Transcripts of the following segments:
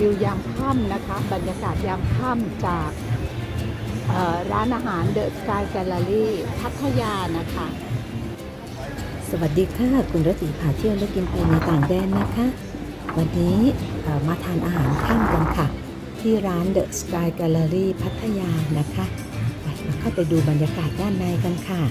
วิวยามค่ำนะคะ บรรยากาศยามค่ำจากร้านอาหารเดอะสกายแกลเลอรี่พัทยานะคะ สวัสดีค่ะ คุณรตีพาเที่ยวและกินไปในต่างแดนนะคะ วันนี้มาทานอาหารค่ำกันค่ะ ที่ร้าน The Sky Gallery พัทยานะคะ ไปเราเข้าไปดูบรรยากาศด้านในกันค่ะ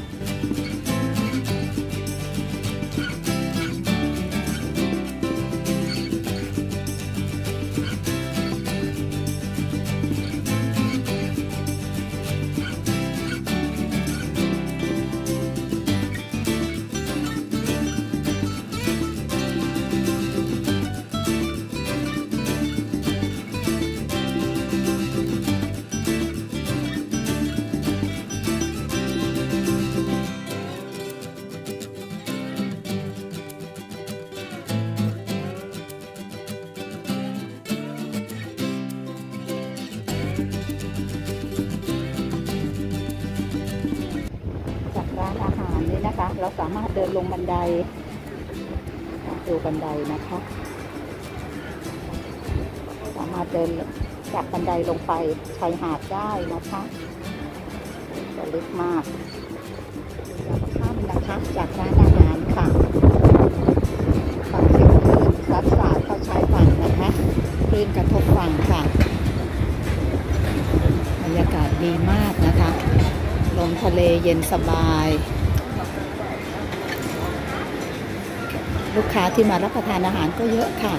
เราสามารถเดินลงบันไดดูบันไดนะคะ สามารถเดินจากบันไดลงไปชายหาดได้นะคะจะลึกมากข้ามนะคะจากร้านอาหารค่ะฟังเสียงคลื่นซัดสาดเข้าชายฝั่งนะคะคลื่นกระทบฝั่งค่ะบรรยากาศดีมากนะคะ ลมทะเลเย็นสบาย ลูกค้าที่มารับประทานอาหารก็เยอะค่ะ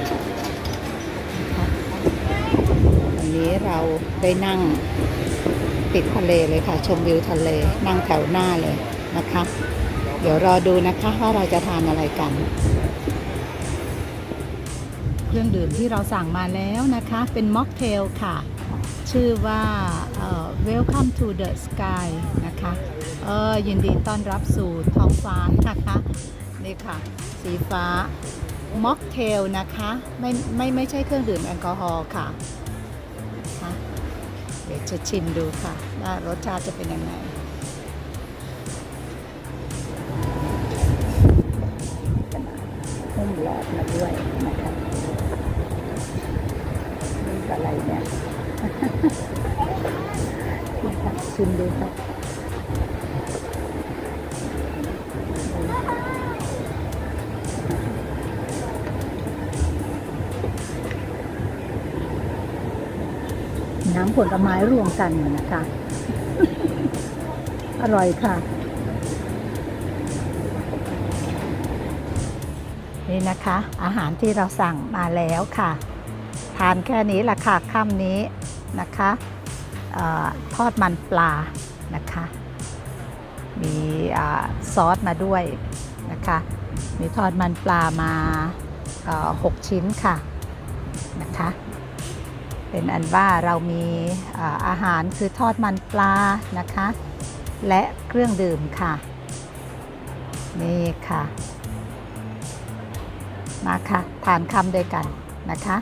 วันนี้เราได้นั่งติดทะเลเลยค่ะ ชมวิวทะเล นั่งแถวหน้าเลยนะคะ เดี๋ยวรอดูนะคะว่าเราจะทานอะไรกัน เครื่องดื่มที่เราสั่งมาแล้วนะคะ เป็นม็อกเทลค่ะ ชื่อว่า Welcome to the Sky นะคะ เออยินดีต้อนรับสู่ท้องฟ้านะคะ นี่ค่ะ สีฟ้าม็อกเทลนะคะ ไม่ไม่ไม่ใช่เครื่องดื่มแอลกอฮอล์ค่ะ เดี๋ยวจะชิมดูค่ะ ว่ารสชาติจะเป็นยังไงหุ้มหลอดมาด้วยนะคะนี่อะไรเนี่ยชิมดูค่ะ น้ำผลไม้รวมกันนะคะ อร่อยค่ะ นี่นะคะ อาหารที่เราสั่งมาแล้วค่ะ ทานแค่นี้ละค่ะค่ำนี้นะคะออทอดมันปลานะคะ มีอซอสมาด้วยนะคะ มีทอดมันปลามาเอ่อหกชิ้นค่ะนะคะ เป็นอันว่าเรามีอาหารคือทอดมันปลานะคะ และเครื่องดื่มค่ะ นี่ค่ะ มาค่ะ ทานคำด้วยกันนะคะ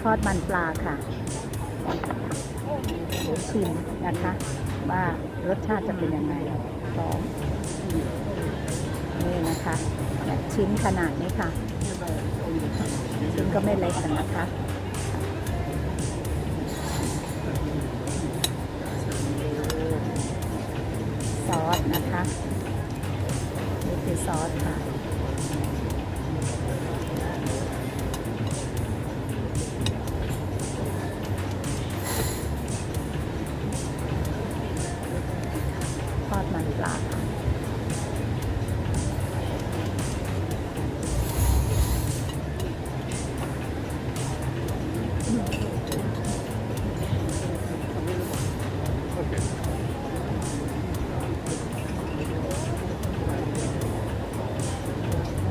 ทอดมันปลาค่ะชิมนะคะ ว่ารสชาติจะเป็นยังไงสองนี่นะคะชิ้นขนาดนี้ค่ะ ชิ้นก็ไม่เล็กนะคะ ลา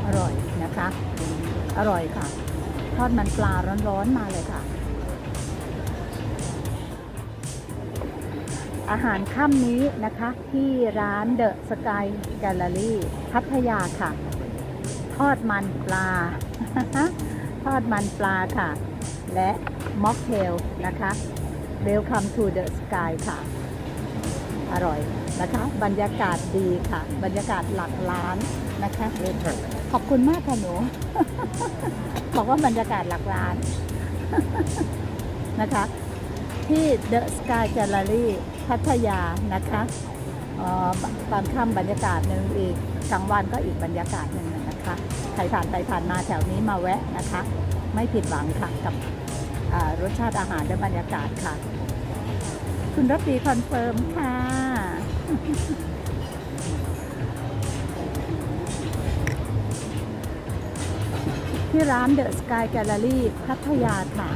อร่อยนะคะ อร่อยค่ะ ทอดมันปลาร้อนๆมาเลยค่ะ อาหารค่ำนี้นะคะ ที่ร้านเดอะสกายแกลเลอรี่พัทยาค่ะ ทอดมันปลา ทอดมันปลาค่ะ และม็อกเทลนะคะ Welcome to the Sky ค่ะ อร่อยนะคะ บรรยากาศดีค่ะ บรรยากาศหลักล้านนะคะ ขอบคุณมากค่ะหนู บอกว่าบรรยากาศหลักล้านนะคะ ที่ The Sky Gallery พัทยานะคะตอนค่ำบรรยากาศหนึ่งอีกกลางวันก็อีกบรรยากาศหนึ่งนะคะใครผ่านไปผ่านมาแถวนี้มาแวะนะคะ ไม่ผิดหวังค่ะกับรสชาติอาหารและบรรยากาศค่ะ คุณรตีคอนเฟิร์มค่ะที่ร้าน The Sky Gallery พัทยาค่ะ